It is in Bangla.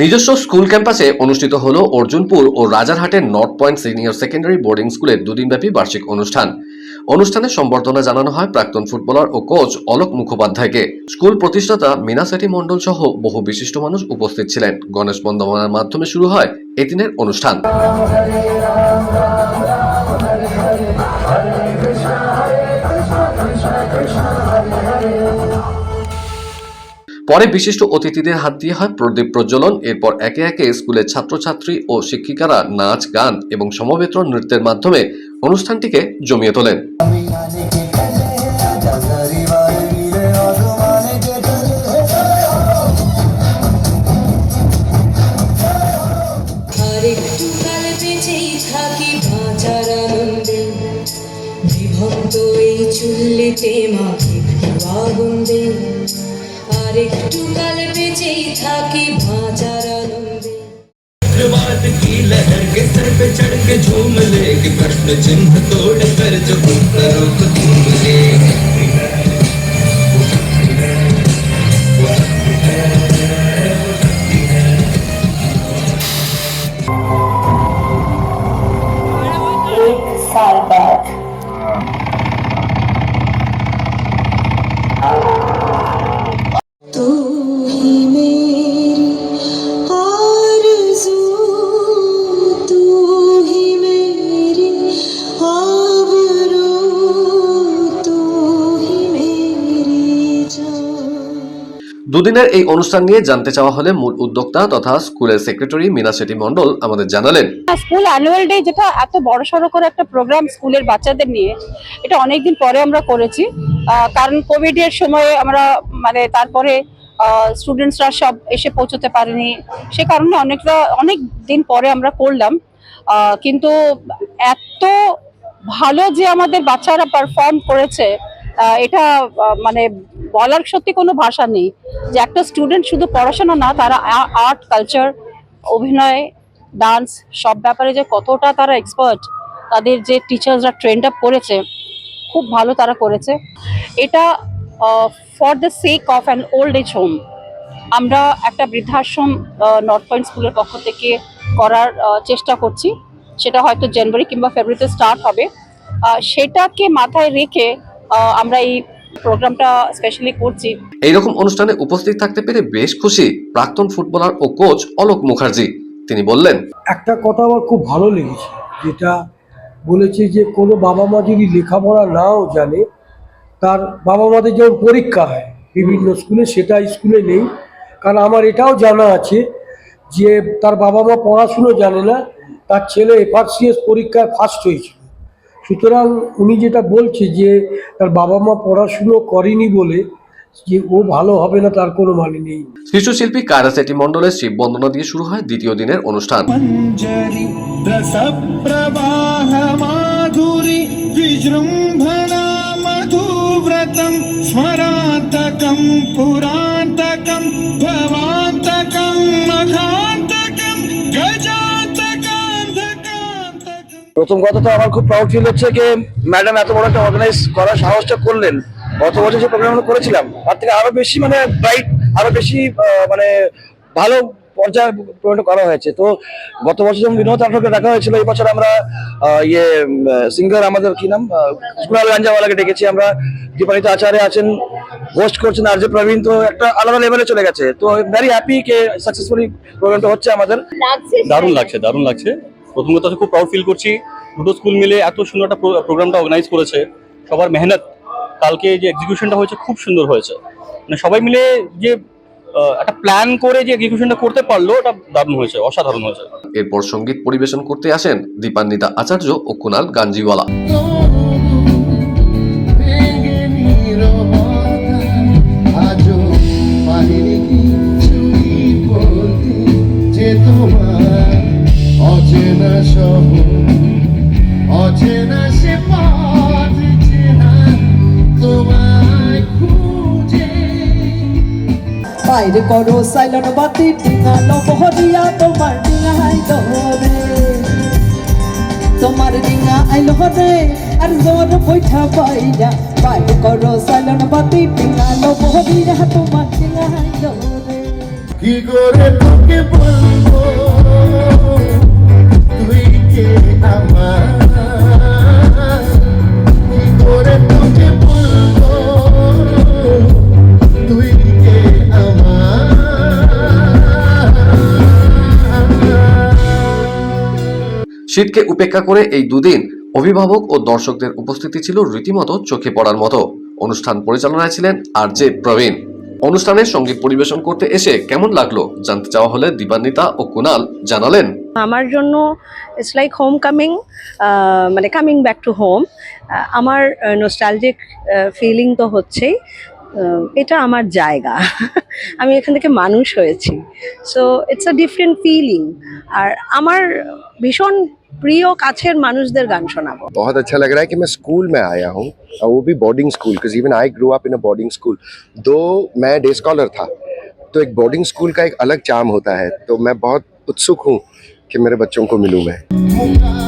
নিজস্ব স্কুল ক্যাম্পাসে অনুষ্ঠিত হল অর্জুনপুর ও রাজারহাটের north point senior secondary boarding স্কুলের দুদিনব্যাপী বার্ষিক অনুষ্ঠান। অনুষ্ঠানে সম্বর্ধনা জানানো হয় প্রাক্তন ফুটবলার ও কোচ অলোক মুখোপাধ্যায়কে। স্কুল প্রতিষ্ঠাতা মিনা সেটি মণ্ডল সহ বহু বিশিষ্ট মানুষ উপস্থিত ছিলেন। গণেশ বন্দমনার মাধ্যমে শুরু হয় এদিনের অনুষ্ঠান। পরে বিশিষ্ট অতিথিদের হাত দিয়ে হয় প্রদীপ প্রজ্বলন। এরপর একে একে স্কুলের ছাত্রছাত্রী ও শিক্ষিকারা নাচ, গান এবং সমবেত নৃত্যের মাধ্যমে অনুষ্ঠানটিকে জমিয়ে তোলেন। চুল্লিতে আর একটু কাল বেঁচেই থাকি বাঁচার আনন্দে चक्रवात की लहर के सर पे चढ़ के झूम ले कि प्रश्न चिन्ह तोड़ कर जो उत्तरों को ढूंढ ले দুদিনের এই অনুষ্ঠান নিয়ে জানতে চাওয়া হলে মূল উদ্যোক্তা তথা স্কুলের সেক্রেটারি মিনা সেটি মণ্ডল আমাদের জানালেন। স্কুল অ্যানুয়াল ডে যেটা এত বড় সড়ো করে একটা প্রোগ্রাম স্কুলের বাচ্চাদের নিয়ে, এটা অনেকদিন পরে আমরা করেছি। কারণ কোভিড এর সময় আমরা মানে তারপরে স্টুডেন্টসরা সব এসে পৌঁছতে পারেনি। সে কারণে অনেকটা অনেক দিন পরে আমরা করলাম। কিন্তু এত ভালো যে আমাদের বাচ্চারা পারফর্ম করেছে এটা মানে বলার সত্যি কোনো ভাষা নেই যে একটা স্টুডেন্ট শুধু পড়াশোনা না, তারা আর্ট কালচার অভিনয় ডান্স সব ব্যাপারে যে কতটা তারা এক্সপার্ট তাদের যে টিচার্সরা ট্রেন্ড আপ করেছে, খুব ভালো তারা করেছে। এটা for the sake of an old age home আমরা একটা বৃদ্ধাশ্রম নর্থ পয়েন্ট স্কুলের পক্ষ থেকে করার চেষ্টা করছি। সেটা হয়তো জানুয়ারি কিংবা ফেব্রুয়ারিতে স্টার্ট হবে। সেটাকে মাথায় রেখে আমরা এই প্রোগ্রামটা স্পেশালি করছি। এইরকম অনুষ্ঠানে উপস্থিত থাকতে পেরে বেশ খুশি প্রাক্তন ফুটবলার ও কোচ অলোক মুখার্জি। তিনি বললেন একটা কথা আমার খুব ভালো লেগেছে যেটা বলেছে যে কোনো বাবা মা যদি লেখাপড়া নাও জানে তার বাবা মাদের যেমন পরীক্ষা হয় বিভিন্ন স্কুলে সেটা স্কুলে নেই। কারণ আমার এটাও জানা আছে যে তার বাবা মা পড়াশুনো জানে না তার ছেলে এফআরসিএস পরীক্ষায় ফার্স্ট হয়েছিল। সুতরাং উনি যেটা বলছে যে তার বাবা মা পড়াশুনো করেনি বলে যে ও ভালো হবে না তার কোনো মানে নেই। শিশুশিল্পী শিল্পী কারাসেটি মন্ডলের শিব বন্দনা দিয়ে শুরু হয় দ্বিতীয় দিনের অনুষ্ঠান। মাধুরী বিজৃম্ভনা মধুব্রতম স্মরাতকম পুরা প্রথম কথা তো আমার খুব প্রাউড ফিল হচ্ছে যে ম্যাডাম এত বড় একটা অর্গানাইজ করার সাহসটা করলেন। গত বছর যে প্রোগ্রামগুলো করেছিলাম তার থেকে আরও বেশি মানে ব্রাইট আরও বেশি মানে ভালো পর্যায়ে পরিণত করা হয়েছে। তো গত বছর যখন বিনোদ আঠারোকে দেখা হয়েছিল এই বছর আমরা ইয়ে সিঙ্গার আমাদের কি নাম? কুণাল গাঞ্জাওয়ালাকে ডেকেছি। আমরা দীপানিত আচার্য আছেন হোস্ট করছেন আর যে প্রবীণ। তো একটা আলাদা লেভেলে চলে গেছে। তো ভেরি হ্যাপি কে সাকসেসফুলি প্রোগ্রামটা হচ্ছে আমাদের। দারুণ লাগছে দারুণ লাগছে। প্রথম কথা খুব প্রাউড ফিল করছি। দুটো স্কুল মিলে এত সুন্দর একটা প্রোগ্রামটা অর্গানাইজ করেছে। সবার মেহনত কালকে যে এক্সিকিউশনটা হয়েছে খুব সুন্দর হয়েছে। মানে সবাই মিলে যে একটা প্ল্যান করে যে এক্সিকিউশনটা করতে পারল, ওটা দারুণ হয়েছে, অসাধারণ হয়েছে। এরপর সংগীত পরিবেশন করতে আসেন দীপান্বিতা আচার্য ও কুনাল গাঞ্জিওয়ালা। বাইরে করো সাইলন বাতি টিঙালো বহরিয়া তোমার ডিঙাই দরে তোমার ডিঙা আইলো রে, আর জোর বৈঠা বাইরে করো সাইলন বাতি টিঙালো বহরিয়া তোমার ডিঙাই দরে কি করে শীতকে উপেক্ষা করে এই দুদিন অভিভাবক ও দর্শকদের উপস্থিতি ছিল রীতিমতো চোখে পড়ার মতো। অনুষ্ঠান পরিচালনায় ছিলেন আর জে প্রবীণ। অনুষ্ঠানে সংগীত পরিবেশন করতে এসে কেমন লাগল জানতে চাওয়া হলে দীপান্বিতা ও কুনাল জানালেন। আমার জন্য ইটস লাইক হোম কামিং মানে কামিং ব্যাক টু হোম আমার নোস্টালজিক ফিলিং তো হচ্ছেই। এটা আমার জায়গা। আমি এখান থেকে মানুষ হয়েছি। So it's a different feeling আর আমার ভীষণ প্রিয় কাছের মানুষদের গান শোনাবো बहुत अच्छा लग रहा है कि मैं स्कूल में आया हूँ और वो भी boarding school because even I grow up in a boarding school दो मैं डे स्कॉलर था तो एक बोर्डिंग स्कूल का एक अलग चार्म होता है तो मैं बहुत उत्सुक हूँ कि मेरे बच्चों को मिलूँ मैं मुका